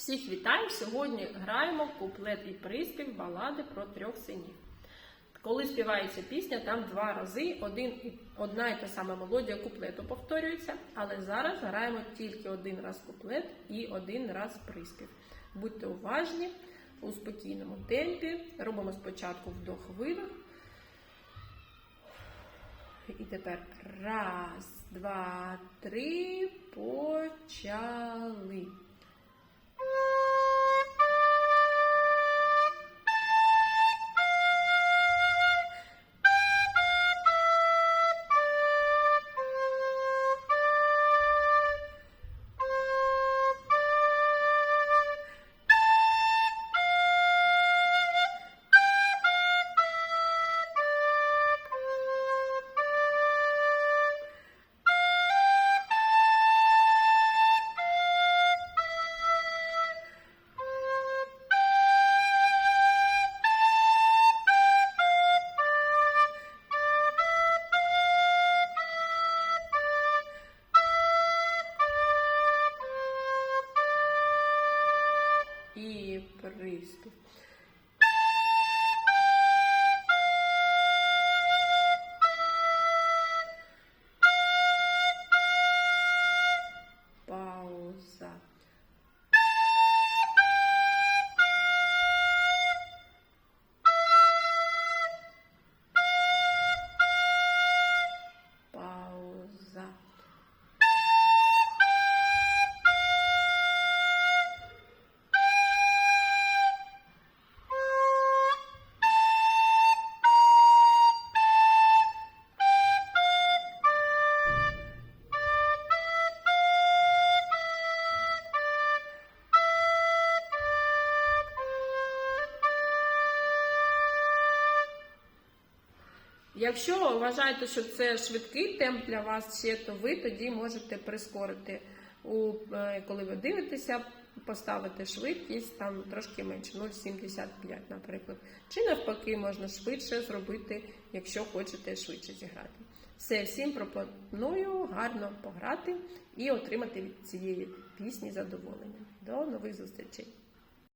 Всіх вітаю! Сьогодні граємо куплет і приспів балади про трьох синів. Коли співається пісня, там два рази один, одна і та сама мелодія куплету повторюється, але зараз граємо тільки один раз куплет і один раз приспів. Будьте уважні у спокійному темпі. Робимо спочатку вдох-видох. І тепер раз, два, три, почали. І Якщо вважаєте, що це швидкий темп для вас ще, то ви тоді можете прискорити, е, коли ви дивитеся, поставити швидкість там трошки менше, 0,75, наприклад. Чи навпаки, можна швидше зробити, якщо хочете швидше зіграти. Все, всім пропоную гарно пограти і отримати від цієї пісні задоволення. До нових зустрічей!